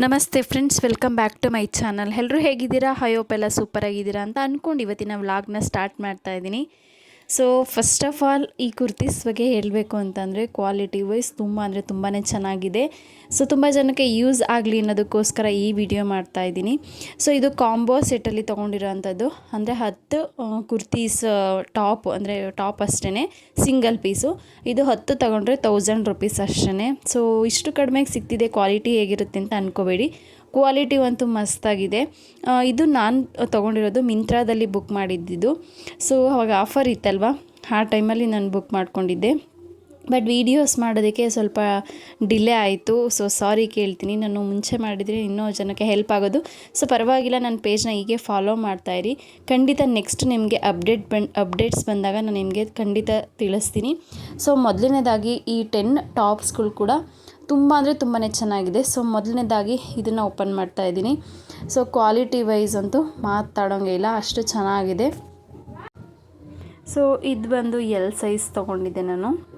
ನಮಸ್ತೆ friends, welcome back to my channel. ಎಲ್ಲರೂ ಹೇಗಿದ್ದೀರಾ? ಹಯೋಪ್ ಎಲ್ಲ ಸೂಪರ್ ಆಗಿದ್ದೀರಾ ಅಂತ ಅಂದ್ಕೊಂಡು ಇವತ್ತಿನ ವ್ಲಾಗ್ನ ಸ್ಟಾರ್ಟ್ ಮಾಡ್ತಾ ಇದ್ದೀನಿ. ಸೊ ಫಸ್ಟ್ ಆಫ್ ಆಲ್ ಈ ಕುರ್ತೀಸ್ ಬಗ್ಗೆ ಹೇಳಬೇಕು ಅಂತಂದರೆ ಕ್ವಾಲಿಟಿ ವೈಸ್ ತುಂಬ ಅಂದರೆ ತುಂಬಾ ಚೆನ್ನಾಗಿದೆ. ಸೊ ತುಂಬ ಜನಕ್ಕೆ ಯೂಸ್ ಆಗಲಿ ಅನ್ನೋದಕ್ಕೋಸ್ಕರ ಈ ವಿಡಿಯೋ ಮಾಡ್ತಾ ಇದ್ದೀನಿ. ಸೊ ಇದು ಕಾಂಬೋ ಸೆಟ್ಟಲ್ಲಿ ತೊಗೊಂಡಿರೋವಂಥದ್ದು ಅಂದರೆ ಹತ್ತು ಕುರ್ತೀಸ್ ಟಾಪ್ ಅಂದರೆ ಟಾಪ್ ಅಷ್ಟೇ ಸಿಂಗಲ್ ಪೀಸು ಇದು ಹತ್ತು ತೊಗೊಂಡ್ರೆ ತೌಸಂಡ್ ರುಪೀಸ್ ಅಷ್ಟೇ ಸೊ ಇಷ್ಟು ಕಡಿಮೆಗೆ ಸಿಗ್ತಿದೆ ಕ್ವಾಲಿಟಿ ಹೇಗಿರುತ್ತೆ ಅಂತ ಅಂದ್ಕೋಬೇಡಿ ಕ್ವಾಲಿಟಿ ಅಂತೂ ಮಸ್ತಾಗಿದೆ ಇದು ನಾನು ತೊಗೊಂಡಿರೋದು ಮಿಂತ್ರಾದಲ್ಲಿ ಬುಕ್ ಮಾಡಿದ್ದಿದ್ದು ಸೊ ಅವಾಗ ಆಫರ್ ಇತ್ತಲ್ವ? ಆ ಟೈಮಲ್ಲಿ ನಾನು ಬುಕ್ ಮಾಡ್ಕೊಂಡಿದ್ದೆ. ಬಟ್ ವೀಡಿಯೋಸ್ ಮಾಡೋದಕ್ಕೆ ಸ್ವಲ್ಪ ಡಿಲೇ ಆಯಿತು. ಸೊ ಸಾರಿ ಕೇಳ್ತೀನಿ. ನಾನು ಮುಂಚೆ ಮಾಡಿದರೆ ಇನ್ನೂ ಜನಕ್ಕೆ ಹೆಲ್ಪ್ ಆಗೋದು. ಸೊ ಪರವಾಗಿಲ್ಲ, ನನ್ನ ಪೇಜ್ನ ಹೀಗೆ ಫಾಲೋ ಮಾಡ್ತಾಯಿರಿ ಖಂಡಿತ ನೆಕ್ಸ್ಟ್ ನಿಮಗೆ ಅಪ್ಡೇಟ್ ಬನ್ ಅಪ್ಡೇಟ್ಸ್ ಬಂದಾಗ ನಾನು ನಿಮಗೆ ಖಂಡಿತ ತಿಳಿಸ್ತೀನಿ. ಸೊ ಮೊದಲನೇದಾಗಿ ಈ ಟೆನ್ ಟಾಪ್ಸ್ಗಳು ಕೂಡ ತುಂಬ ಅಂದರೆ ತುಂಬಾ ಚೆನ್ನಾಗಿದೆ. ಸೊ, ಮೊದಲನೇದಾಗಿ ಇದನ್ನು ಓಪನ್ ಮಾಡ್ತಾ ಇದ್ದೀನಿ. ಸೊ, ಕ್ವಾಲಿಟಿ ವೈಸ್ ಅಂತೂ ಮಾತಾಡೋಂಗೆ ಇಲ್ಲ, ಅಷ್ಟು ಚೆನ್ನಾಗಿದೆ. ಸೊ, ಇದು ಬಂದು ಎಲ್ ಸೈಜ್ ತೊಗೊಂಡಿದ್ದೆ ನಾನು.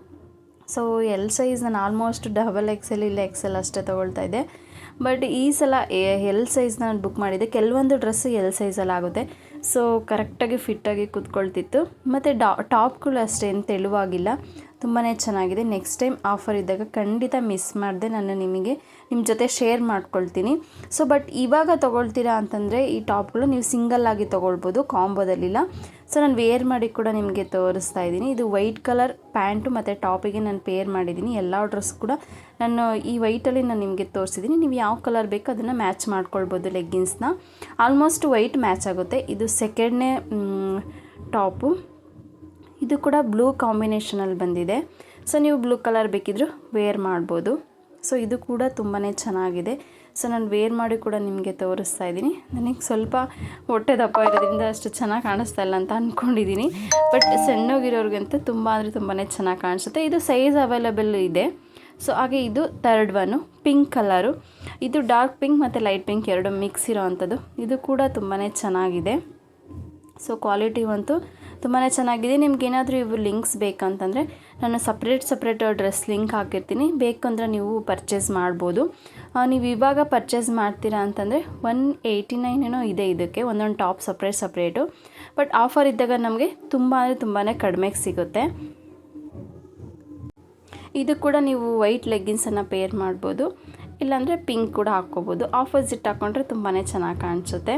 ಸೊ, ಎಲ್ ಸೈಜ್ ನಾನು ಆಲ್ಮೋಸ್ಟ್ ಡಬಲ್ ಎಕ್ಸೆಲ್ ಇಲ್ಲ, ಎಕ್ಸೆಲ್ ಅಷ್ಟೇ ತೊಗೊಳ್ತಾ ಇದ್ದೆ. ಬಟ್ ಈ ಸಲ ಎಲ್ ಸೈಜ್ ನಾನು ಬುಕ್ ಮಾಡಿದ್ದೆ. ಕೆಲವೊಂದು ಡ್ರೆಸ್ ಎಲ್ ಸೈಜಲ್ಲಿ ಆಗುತ್ತೆ. ಸೊ, ಕರೆಕ್ಟಾಗಿ ಫಿಟ್ಟಾಗಿ ಕೂತ್ಕೊಳ್ತಿತ್ತು. ಮತ್ತು ಡಾ, ಟಾಪ್ಗಳು ಅಷ್ಟೇನು ತೆಳುವಾಗಿಲ್ಲ. ತುಂಬಾ ಚೆನ್ನಾಗಿದೆ. ನೆಕ್ಸ್ಟ್ ಟೈಮ್ ಆಫರ್ ಇದ್ದಾಗ ಖಂಡಿತ ಮಿಸ್ ಮಾಡಿದೆ ನಾನು ನಿಮಗೆ ನಿಮ್ಮ ಜೊತೆ ಶೇರ್ ಮಾಡ್ಕೊಳ್ತೀನಿ. ಸೊ ಬಟ್ ಇವಾಗ ತೊಗೊಳ್ತೀರಾ ಅಂತಂದರೆ ಈ ಟಾಪ್ಗಳು ನೀವು ಸಿಂಗಲ್ ಆಗಿ ತೊಗೊಳ್ಬೋದು, ಕಾಂಬೋದಲ್ಲಿಲ್ಲ. ಸೊ ನಾನು ವೇರ್ ಮಾಡಿ ಕೂಡ ನಿಮಗೆ ತೋರಿಸ್ತಾ ಇದ್ದೀನಿ. ಇದು ವೈಟ್ ಕಲರ್ ಪ್ಯಾಂಟು ಮತ್ತು ಟಾಪಿಗೆ ನಾನು ಪೇರ್ ಮಾಡಿದ್ದೀನಿ. ಎಲ್ಲ ಡ್ರೆಸ್ ಕೂಡ ನಾನು ಈ ವೈಟಲ್ಲಿ ನಾನು ನಿಮಗೆ ತೋರಿಸಿದ್ದೀನಿ. ನೀವು ಯಾವ ಕಲರ್ ಬೇಕು ಅದನ್ನು ಮ್ಯಾಚ್ ಮಾಡ್ಕೊಳ್ಬೋದು ಲೆಗ್ಗಿನ್ಸ್ನ ಆಲ್ಮೋಸ್ಟ್ ವೈಟ್ ಮ್ಯಾಚ್ ಆಗುತ್ತೆ. ಇದು ಸೆಕೆಂಡ್ನೇ ಟಾಪು ಇದು ಕೂಡ ಬ್ಲೂ ಕಾಂಬಿನೇಷನಲ್ಲಿ ಬಂದಿದೆ. ಸೊ ನೀವು ಬ್ಲೂ ಕಲರ್ ಬೇಕಿದ್ದರೂ ವೇರ್ ಮಾಡ್ಬೋದು. ಸೊ ಇದು ಕೂಡ ತುಂಬಾ ಚೆನ್ನಾಗಿದೆ. ಸೊ ನಾನು ವೇರ್ ಮಾಡಿ ಕೂಡ ನಿಮಗೆ ತೋರಿಸ್ತಾ ಇದ್ದೀನಿ. ನನಗೆ ಸ್ವಲ್ಪ ಹೊಟ್ಟೆ ದಪ್ಪ ಇರೋದ್ರಿಂದ ಅಷ್ಟು ಚೆನ್ನಾಗಿ ಕಾಣಿಸ್ತಾ ಇಲ್ಲ ಅಂತ ಅಂದ್ಕೊಂಡಿದ್ದೀನಿ ಬಟ್ ಸಣ್ಣಗಿರೋರಿಗಂತೂ ತುಂಬ ಅಂದರೆ ತುಂಬಾ ಚೆನ್ನಾಗಿ ಕಾಣಿಸುತ್ತೆ. ಇದು ಸೈಜ್ ಅವೈಲೇಬಲ್ ಇದೆ. ಸೊ ಹಾಗೆ ಇದು ತರ್ಡ್ ಒನ್ನು ಪಿಂಕ್ ಕಲರು ಇದು ಡಾರ್ಕ್ ಪಿಂಕ್ ಮತ್ತು ಲೈಟ್ ಪಿಂಕ್ ಎರಡು ಮಿಕ್ಸ್ ಇರೋ ಅಂಥದ್ದು. ಇದು ಕೂಡ ತುಂಬಾ ಚೆನ್ನಾಗಿದೆ. ಸೊ ಕ್ವಾಲಿಟಿ ಅಂತೂ ತುಂಬಾ ಚೆನ್ನಾಗಿದೆ. ನಿಮ್ಗೆ ಏನಾದರೂ ಇವು ಲಿಂಕ್ಸ್ ಬೇಕಂತಂದರೆ ನಾನು ಸಪ್ರೇಟ್ ಸಪ್ರೇಟ್ ಡ್ರೆಸ್ ಲಿಂಕ್ ಹಾಕಿರ್ತೀನಿ. ಬೇಕಂದ್ರೆ ನೀವು ಪರ್ಚೇಸ್ ಮಾಡ್ಬೋದು. ನೀವು ಇವಾಗ ಪರ್ಚೇಸ್ ಮಾಡ್ತೀರಾ ಅಂತಂದರೆ ಒನ್ ಏಯ್ಟಿ ನೈನ್ ಏನೋ ಇದೆ ಇದಕ್ಕೆ. ಒಂದೊಂದು top separate separate but offer ಇದ್ದಾಗ ನಮಗೆ ತುಂಬ ಅಂದರೆ ತುಂಬಾ ಕಡಿಮೆಗೆ ಸಿಗುತ್ತೆ. ಇದು ಕೂಡ ನೀವು ವೈಟ್ ಲೆಗ್ಗಿನ್ಸನ್ನು ಪೇರ್ ಮಾಡ್ಬೋದು. ಇಲ್ಲಾಂದರೆ ಪಿಂಕ್ ಕೂಡ ಹಾಕ್ಕೋಬೋದು. ಆಪೋಸಿಟ್ ಹಾಕ್ಕೊಂಡ್ರೆ ತುಂಬಾ ಚೆನ್ನಾಗಿ ಕಾಣಿಸುತ್ತೆ.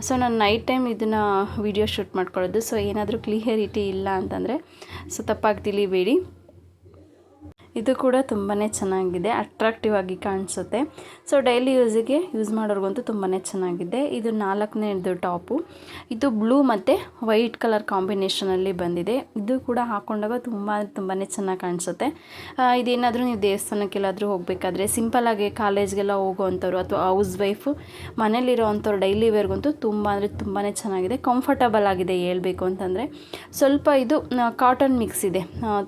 ಸೊ ನಾನು ನೈಟ್ ಟೈಮ್ ಇದನ್ನು ವಿಡಿಯೋ ಶೂಟ್ ಮಾಡ್ಕೊಳ್ಳೋದು. ಸೊ ಏನಾದರೂ ಕ್ಲಿಯರಿಟಿ ಇಲ್ಲ ಅಂತಂದರೆ, ಸೊ ತಪ್ಪಾಗಿ ತಿಳಿಬೇಡಿ ಇದು ಕೂಡ ತುಂಬಾ ಚೆನ್ನಾಗಿದೆ ಅಟ್ರಾಕ್ಟಿವ್ ಆಗಿ ಕಾಣಿಸುತ್ತೆ. ಸೊ ಡೈಲಿ ಯೂಸಿಗೆ ಯೂಸ್ ಮಾಡೋರ್ಗಂತೂ ತುಂಬಾ ಚೆನ್ನಾಗಿದೆ. ಇದು ನಾಲ್ಕನೇದು ಟಾಪು. ಇದು ಬ್ಲೂ ಮತ್ತು ವೈಟ್ ಕಲರ್ ಕಾಂಬಿನೇಷನಲ್ಲಿ ಬಂದಿದೆ. ಇದು ಕೂಡ ಹಾಕ್ಕೊಂಡಾಗ ತುಂಬ ತುಂಬಾ ಚೆನ್ನಾಗಿ ಕಾಣಿಸುತ್ತೆ. ಇದೇನಾದರೂ ನೀವು ದೇವಸ್ಥಾನಕ್ಕೆಲ್ಲಾದರೂ ಹೋಗಬೇಕಾದ್ರೆ ಸಿಂಪಲ್ಲಾಗಿ ಕಾಲೇಜ್ಗೆಲ್ಲ ಹೋಗೋವಂಥವ್ರು ಅಥವಾ ಹೌಸ್ ವೈಫು ಮನೇಲಿರೋ ಅಂಥವ್ರು ಡೈಲಿ ವೇರ್ಗಂತೂ ತುಂಬ ಅಂದರೆ ತುಂಬಾ ಚೆನ್ನಾಗಿದೆ. ಕಂಫರ್ಟಬಲ್ ಆಗಿದೆ ಹೇಳ್ಬೇಕು ಅಂತಂದರೆ. ಸ್ವಲ್ಪ ಇದು ಕಾಟನ್ ಮಿಕ್ಸ್ ಇದೆ.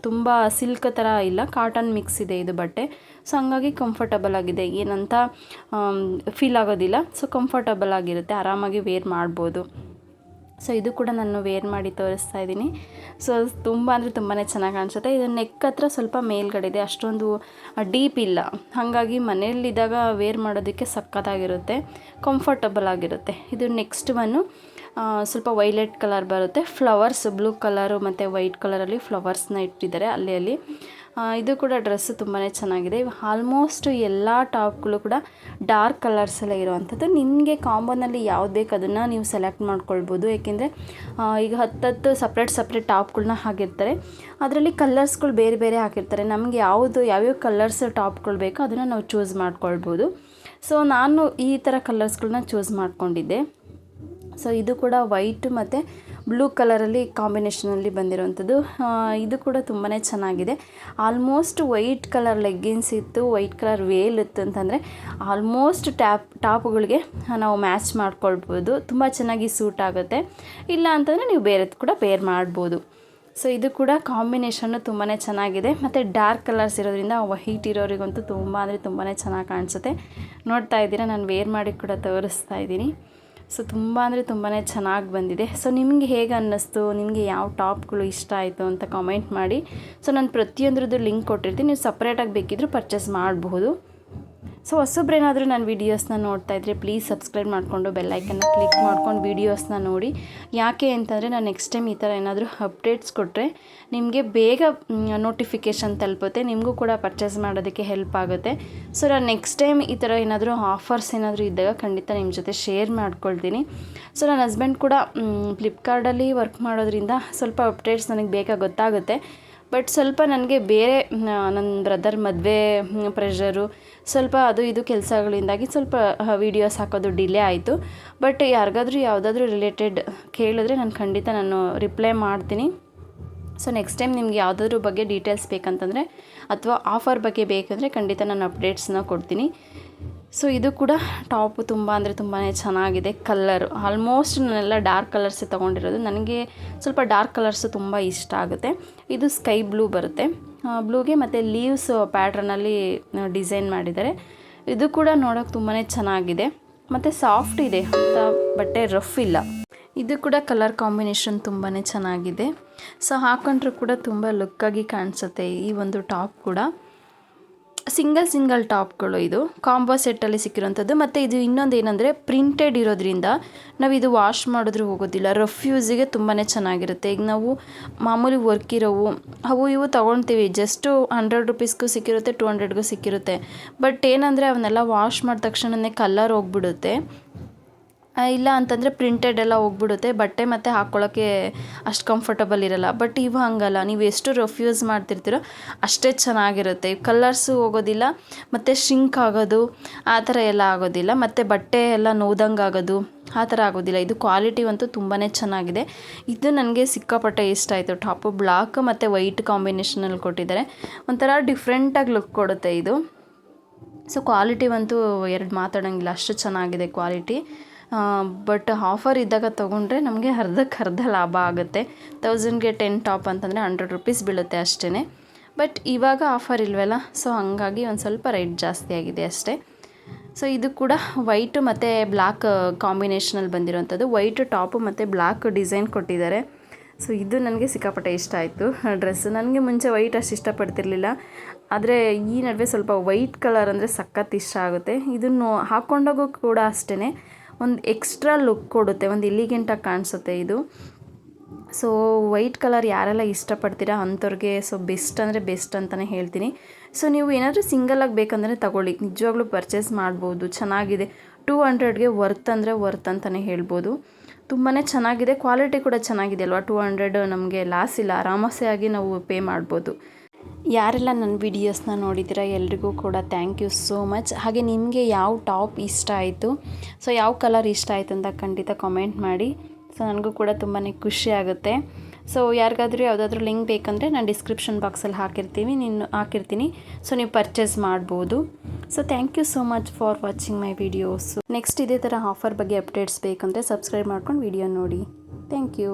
ತುಂಬ ಸಿಲ್ಕ್ ಥರ ಇಲ್ಲ ಕಾಟನ್ ಮಿಕ್ಸ್ ಇದೆ ಇದು ಬಟ್ಟೆ. ಸೊ ಹಂಗಾಗಿ ಕಂಫರ್ಟಬಲ್ ಆಗಿದೆ. ಏನಂತ ಫೀಲ್ ಆಗೋದಿಲ್ಲ. ಸೊ ಕಂಫರ್ಟಬಲ್ ಆಗಿರುತ್ತೆ. ಆರಾಮಾಗಿ ವೇರ್ ಮಾಡ್ಬೋದು. ಸೊ ಇದು ಕೂಡ ನಾನು ವೇರ್ ಮಾಡಿ ತೋರಿಸ್ತಾ ಇದ್ದೀನಿ. ಸೊ ತುಂಬ ಅಂದರೆ ತುಂಬಾ ಚೆನ್ನಾಗಿ ಕಾಣಿಸುತ್ತೆ. ಇದು ನೆಕ್ ಹತ್ರ ಸ್ವಲ್ಪ ಮೇಲ್ಗಡೆ ಇದೆ ಅಷ್ಟೊಂದು ಡೀಪ್ ಇಲ್ಲ. ಹಾಗಾಗಿ ಮನೆಯಲ್ಲಿದ್ದಾಗ ವೇರ್ ಮಾಡೋದಕ್ಕೆ ಸಕ್ಕತ್ತಾಗಿರುತ್ತೆ ಕಂಫರ್ಟಬಲ್ ಆಗಿರುತ್ತೆ. ಇದು ನೆಕ್ಸ್ಟ್ ಒನ್ನು ಸ್ವಲ್ಪ ವೈಲೆಟ್ ಕಲರ್ ಬರುತ್ತೆ. ಫ್ಲವರ್ಸ್ ಬ್ಲೂ ಕಲರು ಮತ್ತು ವೈಟ್ ಕಲರಲ್ಲಿ ಫ್ಲವರ್ಸ್ನ ಇಟ್ಟಿದ್ದಾರೆ. ಅಲ್ಲಿ ಅಲ್ಲಿ. ಇದು ಕೂಡ ಡ್ರೆಸ್ಸು ತುಂಬಾ ಚೆನ್ನಾಗಿದೆ. ಆಲ್ಮೋಸ್ಟ್ ಎಲ್ಲ ಟಾಪ್ಗಳು ಕೂಡ ಡಾರ್ಕ್ ಕಲರ್ಸಲ್ಲೇ ಇರುವಂಥದ್ದು. ನಿಮಗೆ ಕಾಂಬೋನಲ್ಲಿ ಯಾವ್ದು ಬೇಕು ಅದನ್ನು ನೀವು ಸೆಲೆಕ್ಟ್ ಮಾಡ್ಕೊಳ್ಬೋದು. ಏಕೆಂದರೆ ಈಗ ಹತ್ತತ್ತು ಸಪ್ರೇಟ್ ಸಪ್ರೇಟ್ ಟಾಪ್ಗಳನ್ನ ಹಾಕಿರ್ತಾರೆ. ಅದರಲ್ಲಿ ಕಲರ್ಸ್ಗಳು ಬೇರೆ ಬೇರೆ ಹಾಕಿರ್ತಾರೆ. ನಮಗೆ ಯಾವುದು, ಯಾವ್ಯಾವ ಕಲರ್ಸ್ ಟಾಪ್ಗಳು ಬೇಕೋ ಅದನ್ನು ನಾವು ಚೂಸ್ ಮಾಡ್ಕೊಳ್ಬೋದು. ಸೊ ನಾನು ಈ ಥರ ಕಲರ್ಸ್ಗಳನ್ನ ಚೂಸ್ ಮಾಡ್ಕೊಂಡಿದ್ದೆ. ಸೊ ಇದು ಕೂಡ ವೈಟ್ ಮತ್ತು ಬ್ಲೂ ಕಲರಲ್ಲಿ ಕಾಂಬಿನೇಷನಲ್ಲಿ ಬಂದಿರೋವಂಥದ್ದು. ಇದು ಕೂಡ ತುಂಬಾ ಚೆನ್ನಾಗಿದೆ. ಆಲ್ಮೋಸ್ಟ್ ವೈಟ್ ಕಲರ್ ಲೆಗ್ಗಿನ್ಸ್ ಇತ್ತು, ವೈಟ್ ಕಲರ್ ವೇಲ್ ಇತ್ತು ಅಂತಂದರೆ ಆಲ್ಮೋಸ್ಟ್ ಟ್ಯಾಪ್, ಟಾಪ್ಗಳಿಗೆ ನಾವು ಮ್ಯಾಚ್ ಮಾಡ್ಕೊಳ್ಬೋದು. ತುಂಬ ಚೆನ್ನಾಗಿ ಸೂಟ್ ಆಗುತ್ತೆ. ಇಲ್ಲ ಅಂತಂದರೆ ನೀವು ಬೇರೆದು ಕೂಡ ಪೇರ್ ಮಾಡ್ಬೋದು. ಸೊ, ಇದು ಕೂಡ ಕಾಂಬಿನೇಷನ್ನು ತುಂಬಾ ಚೆನ್ನಾಗಿದೆ. ಮತ್ತು ಡಾರ್ಕ್ ಕಲರ್ಸ್ ಇರೋದ್ರಿಂದ ವೈಟ್ ಇರೋರಿಗಂತೂ ತುಂಬ ಅಂದರೆ ತುಂಬಾ ಚೆನ್ನಾಗಿ ಕಾಣಿಸುತ್ತೆ. ನೋಡ್ತಾ ಇದ್ದೀರಾ, ನಾನು ವೇರ್ ಮಾಡಿ ಕೂಡ ತೋರಿಸ್ತಾ ಇದ್ದೀನಿ. ಸೊ ತುಂಬ ಅಂದರೆ ತುಂಬಾ ಚೆನ್ನಾಗಿ ಬಂದಿದೆ. ಸೊ ನಿಮಗೆ ಹೇಗೆ ಅನ್ನಿಸ್ತು? ನಿಮಗೆ ಯಾವ ಟಾಪ್ಗಳು ಇಷ್ಟ ಆಯಿತು ಅಂತ ಕಾಮೆಂಟ್ ಮಾಡಿ. ಸೊ ನಾನು ಪ್ರತಿಯೊಂದ್ರದ್ದು ಲಿಂಕ್ ಕೊಟ್ಟಿರ್ತೀನಿ. ನೀವು ಸಪ್ರೇಟಾಗಿ ಬೇಕಿದ್ದರೂ ಪರ್ಚೇಸ್ ಮಾಡಬಹುದು ಸೊ ಹೊಸಬ್ರೇನಾದರೂ ನನ್ನ ವೀಡಿಯೋಸ್ನ ನೋಡ್ತಾ ಇದ್ದರೆ ಪ್ಲೀಸ್ ಸಬ್ಸ್ಕ್ರೈಬ್ ಮಾಡಿಕೊಂಡು ಬೆಲ್ಲೈಕನ್ನ ಕ್ಲಿಕ್ ಮಾಡ್ಕೊಂಡು ವೀಡಿಯೋಸ್ನ ನೋಡಿ. ಯಾಕೆ ಅಂತಂದರೆ ನಾನು ನೆಕ್ಸ್ಟ್ ಟೈಮ್ ಈ ಥರ ಏನಾದರೂ ಅಪ್ಡೇಟ್ಸ್ ಕೊಟ್ಟರೆ ನಿಮಗೆ ಬೇಗ ನೋಟಿಫಿಕೇಷನ್ ತಲುಪುತ್ತೆ. ನಿಮಗೂ ಕೂಡ ಪರ್ಚೇಸ್ ಮಾಡೋದಕ್ಕೆ ಹೆಲ್ಪ್ ಆಗುತ್ತೆ. ಸೊ ನಾನು ನೆಕ್ಸ್ಟ್ ಟೈಮ್ ಈ ಥರ ಏನಾದರೂ ಆಫರ್ಸ್ ಏನಾದರೂ ಇದ್ದಾಗ ಖಂಡಿತ ನಿಮ್ಮ ಜೊತೆ ಶೇರ್ ಮಾಡ್ಕೊಳ್ತೀನಿ. ಸೊ ನನ್ನ ಹಸ್ಬೆಂಡ್ ಕೂಡ ಫ್ಲಿಪ್ಕಾರ್ಟಲ್ಲಿ ವರ್ಕ್ ಮಾಡೋದ್ರಿಂದ ಸ್ವಲ್ಪ ಅಪ್ಡೇಟ್ಸ್ ನನಗೆ ಬೇಗ ಗೊತ್ತಾಗುತ್ತೆ. ಬಟ್ ಸ್ವಲ್ಪ ನನಗೆ ಬೇರೆ ನನ್ನ ಬ್ರದರ್ ಮದುವೆ ಪ್ರೆಷರು ಸ್ವಲ್ಪ ಅದು ಇದು ಕೆಲಸಗಳಿಂದಾಗಿ ಸ್ವಲ್ಪ ವೀಡಿಯೋಸ್ ಹಾಕೋದು ಡಿಲೇ ಆಯಿತು. ಬಟ್ ಯಾರಿಗಾದ್ರೂ ಯಾವುದಾದ್ರೂ ರಿಲೇಟೆಡ್ ಕೇಳಿದ್ರೆ ನಾನು ಖಂಡಿತ ನಾನು ರಿಪ್ಲೈ ಮಾಡ್ತೀನಿ. ಸೊ ನೆಕ್ಸ್ಟ್ ಟೈಮ್ ನಿಮ್ಗೆ ಯಾವುದಾದ್ರ ಬಗ್ಗೆ ಡೀಟೇಲ್ಸ್ ಬೇಕಂತಂದರೆ ಅಥವಾ ಆಫರ್ ಬಗ್ಗೆ ಬೇಕಂದರೆ ಖಂಡಿತ ನಾನು ಅಪ್ಡೇಟ್ಸ್ನ ಕೊಡ್ತೀನಿ. ಸೊ ಇದು ಕೂಡ ಟಾಪು ತುಂಬ ಅಂದರೆ ತುಂಬಾ ಚೆನ್ನಾಗಿದೆ ಕಲ್ಲರ್ ಆಲ್ಮೋಸ್ಟ್ ನಾನೆಲ್ಲ ಡಾರ್ಕ್ ಕಲರ್ಸೇ ತೊಗೊಂಡಿರೋದು. ನನಗೆ ಸ್ವಲ್ಪ ಡಾರ್ಕ್ ಕಲರ್ಸು ತುಂಬ ಇಷ್ಟ ಆಗುತ್ತೆ. ಇದು ಸ್ಕೈ ಬ್ಲೂ ಬರುತ್ತೆ. ಬ್ಲೂಗೆ ಮತ್ತು ಲೀವ್ಸ್ ಪ್ಯಾಟ್ರನಲ್ಲಿ ಡಿಸೈನ್ ಮಾಡಿದ್ದಾರೆ. ಇದು ಕೂಡ ನೋಡೋಕೆ ತುಂಬಾ ಚೆನ್ನಾಗಿದೆ. ಮತ್ತು ಸಾಫ್ಟ್ ಇದೆ ಅಂತ, ಬಟ್ಟೆ ರಫ್ ಇಲ್ಲ. ಇದು ಕೂಡ ಕಲರ್ ಕಾಂಬಿನೇಷನ್ ತುಂಬಾ ಚೆನ್ನಾಗಿದೆ. ಸೊ ಹಾಕೊಂಡ್ರೂ ಕೂಡ ತುಂಬ ಲುಕ್ಕಾಗಿ ಕಾಣಿಸುತ್ತೆ ಈ ಒಂದು ಟಾಪ್ ಕೂಡ. ಸಿಂಗಲ್ ಸಿಂಗಲ್ ಟಾಪ್ಗಳು ಇದು. ಕಾಂಬೋ ಸೆಟ್ಟಲ್ಲಿ ಸಿಕ್ಕಿರೋಂಥದ್ದು ಮತ್ತು ಇದು ಇನ್ನೊಂದು ಏನಂದರೆ ಪ್ರಿಂಟೆಡ್ ಇರೋದ್ರಿಂದ ನಾವು ಇದು ವಾಶ್ ಮಾಡಿದ್ರೂ ಹೋಗೋದಿಲ್ಲ. ರಫ್ ಯೂಸಿಗೆ ತುಂಬಾ ಚೆನ್ನಾಗಿರುತ್ತೆ. ಈಗ ನಾವು ಮಾಮೂಲಿ ವರ್ಕ್ ಇರೋವು, ಅವು ಇವು ತೊಗೊಳ್ತೀವಿ ಜಸ್ಟು ಹಂಡ್ರೆಡ್ ರುಪೀಸ್ಗೂ ಸಿಕ್ಕಿರುತ್ತೆ ಟು ಹಂಡ್ರೆಡ್ಗೂ ಸಿಕ್ಕಿರುತ್ತೆ. ಬಟ್ ಏನಂದರೆ ಅವನ್ನೆಲ್ಲ ವಾಶ್ ಮಾಡಿದ ತಕ್ಷಣವೇ ಕಲರ್ ಹೋಗ್ಬಿಡುತ್ತೆ. ಇಲ್ಲ ಅಂತಂದರೆ ಪ್ರಿಂಟೆಡ್ ಎಲ್ಲ ಹೋಗ್ಬಿಡುತ್ತೆ. ಬಟ್ಟೆ ಮತ್ತು ಹಾಕ್ಕೊಳ್ಳೋಕ್ಕೆ ಅಷ್ಟು ಕಂಫರ್ಟಬಲ್ ಇರಲ್ಲ. ಬಟ್ ಇವು ಹಂಗಲ್ಲ. ನೀವು ಎಷ್ಟು ರಫ್ ಯೂಸ್ ಮಾಡ್ತಿರ್ತೀರೋ ಅಷ್ಟೇ ಚೆನ್ನಾಗಿರುತ್ತೆ. ಕಲರ್ಸು ಹೋಗೋದಿಲ್ಲ, ಮತ್ತು ಶ್ರಿಂಕ್ ಆಗೋದು, ಆ ಥರ ಎಲ್ಲ ಆಗೋದಿಲ್ಲ. ಮತ್ತು ಬಟ್ಟೆ ಎಲ್ಲ ನೋದಂಗೆ ಆಗೋದು, ಆ ಥರ ಆಗೋದಿಲ್ಲ. ಇದು ಕ್ವಾಲಿಟಿ ಅಂತೂ ತುಂಬಾ ಚೆನ್ನಾಗಿದೆ. ಇದು ನನಗೆ ಸಿಕ್ಕಾಪಟ್ಟೆ ಇಷ್ಟ ಆಯಿತು. ಟಾಪು ಬ್ಲಾಕ್ ಮತ್ತು ವೈಟ್ ಕಾಂಬಿನೇಷನಲ್ಲಿ ಕೊಟ್ಟಿದ್ದಾರೆ. ಒಂಥರ ಡಿಫ್ರೆಂಟಾಗಿ ಲುಕ್ ಕೊಡುತ್ತೆ ಇದು. ಸೊ ಕ್ವಾಲಿಟಿ ಅಂತೂ ಎರಡು ಮಾತಾಡೋಂಗಿಲ್ಲ. ಅಷ್ಟು ಚೆನ್ನಾಗಿದೆ ಕ್ವಾಲಿಟಿ ಬಟ್ ಆಫರ್ ಇದ್ದಾಗ ತೊಗೊಂಡ್ರೆ ನಮಗೆ ಅರ್ಧಕ್ಕೆ ಅರ್ಧ ಲಾಭ ಆಗುತ್ತೆ. ತೌಸಂಡ್ಗೆ ಟೆನ್ ಟಾಪ್ ಅಂತಂದರೆ ಹಂಡ್ರೆಡ್ ರುಪೀಸ್ ಬೀಳುತ್ತೆ ಅಷ್ಟೇ ಬಟ್ ಇವಾಗ ಆಫರ್ ಇಲ್ವಲ್ಲ ಸೊ ಹಾಗಾಗಿ ಒಂದು ಸ್ವಲ್ಪ ರೇಟ್ ಜಾಸ್ತಿ ಆಗಿದೆ ಅಷ್ಟೇ. ಸೊ ಇದು ಕೂಡ ವೈಟು ಮತ್ತು ಬ್ಲ್ಯಾಕ್ ಕಾಂಬಿನೇಷನಲ್ಲಿ ಬಂದಿರೋವಂಥದ್ದು. ವೈಟ್ ಟಾಪು ಮತ್ತು ಬ್ಲ್ಯಾಕ್ ಡಿಸೈನ್ ಕೊಟ್ಟಿದ್ದಾರೆ. ಸೊ ಇದು ನನಗೆ ಸಿಕ್ಕಾಪಟ್ಟೆ ಇಷ್ಟ ಆಯಿತು ಡ್ರೆಸ್ ನನಗೆ ಮುಂಚೆ ವೈಟ್ ಅಷ್ಟು ಇಷ್ಟಪಡ್ತಿರ್ಲಿಲ್ಲ. ಆದರೆ ಈ ನಡುವೆ ಸ್ವಲ್ಪ ವೈಟ್ ಕಲರ್ ಅಂದರೆ ಸಖತ್ ಇಷ್ಟ ಆಗುತ್ತೆ. ಇದನ್ನು ಹಾಕ್ಕೊಂಡೋಗೋ ಕೂಡ ಅಷ್ಟೇ ಒಂದು ಎಕ್ಸ್ಟ್ರಾ ಲುಕ್ ಕೊಡುತ್ತೆ, ಒಂದು ಇಲಿಗೆಂಟಾಗಿ ಕಾಣಿಸುತ್ತೆ ಇದು. ಸೊ ವೈಟ್ ಕಲರ್ ಯಾರೆಲ್ಲ ಇಷ್ಟಪಡ್ತೀರಾ ಅಂಥವ್ರಿಗೆ ಸೊ ಬೆಸ್ಟ್ ಅಂದರೆ ಬೆಸ್ಟ್ ಅಂತಲೇ ಹೇಳ್ತೀನಿ. ಸೊ ನೀವು ಏನಾದರೂ ಸಿಂಗಲಾಗಿ ಬೇಕಂದರೆ ತಗೊಳ್ಳಿ. ನಿಜವಾಗ್ಲೂ ಪರ್ಚೇಸ್ ಮಾಡ್ಬೋದು, ಚೆನ್ನಾಗಿದೆ. ಟೂ ಹಂಡ್ರೆಡ್ಗೆ ವರ್ತ್ ಅಂದರೆ ವರ್ತ್ ಅಂತಲೇ ಹೇಳ್ಬೋದು. ತುಂಬಾ ಚೆನ್ನಾಗಿದೆ ಕ್ವಾಲಿಟಿ ಕೂಡ ಚೆನ್ನಾಗಿದೆ ಅಲ್ವಾ? ಟೂ ಹಂಡ್ರೆಡ್ ನಮಗೆ ಲಾಸ್ ಇಲ್ಲ ಆರಾಮಸೆಯಾಗಿ ನಾವು ಪೇ ಮಾಡ್ಬೋದು. ಯಾರೆಲ್ಲ ನನ್ನ ವಿಡಿಯೋಸ್ನ ನೋಡಿದ್ದೀರಾ ಎಲ್ರಿಗೂ ಕೂಡ ಥ್ಯಾಂಕ್ ಯು ಸೋ ಮಚ್ ಹಾಗೆ ನಿಮಗೆ ಯಾವ ಟಾಪ್ ಇಷ್ಟ ಆಯಿತು? ಸೊ ಯಾವ ಕಲರ್ ಇಷ್ಟ ಆಯಿತು ಅಂತ ಖಂಡಿತ ಕಾಮೆಂಟ್ ಮಾಡಿ. ಸೊ ನನಗೂ ಕೂಡ ತುಂಬಾ ಖುಷಿ ಆಗುತ್ತೆ. ಸೊ ಯಾರಿಗಾದ್ರೂ ಯಾವುದಾದ್ರೂ ಲಿಂಕ್ ಬೇಕಂದರೆ ನಾನು ಡಿಸ್ಕ್ರಿಪ್ಷನ್ ಬಾಕ್ಸಲ್ಲಿ ಹಾಕಿರ್ತೀವಿ ನೀನು ಹಾಕಿರ್ತೀನಿ. ಸೊ ನೀವು ಪರ್ಚೇಸ್ ಮಾಡ್ಬೋದು. So thank you so much for watching my videos next ಇದೇ ಥರ ಆಫರ್ ಬಗ್ಗೆ ಅಪ್ಡೇಟ್ಸ್ ಬೇಕಂದರೆ ಸಬ್ಸ್ಕ್ರೈಬ್ ಮಾಡ್ಕೊಂಡು ವಿಡಿಯೋ ನೋಡಿ. Thank you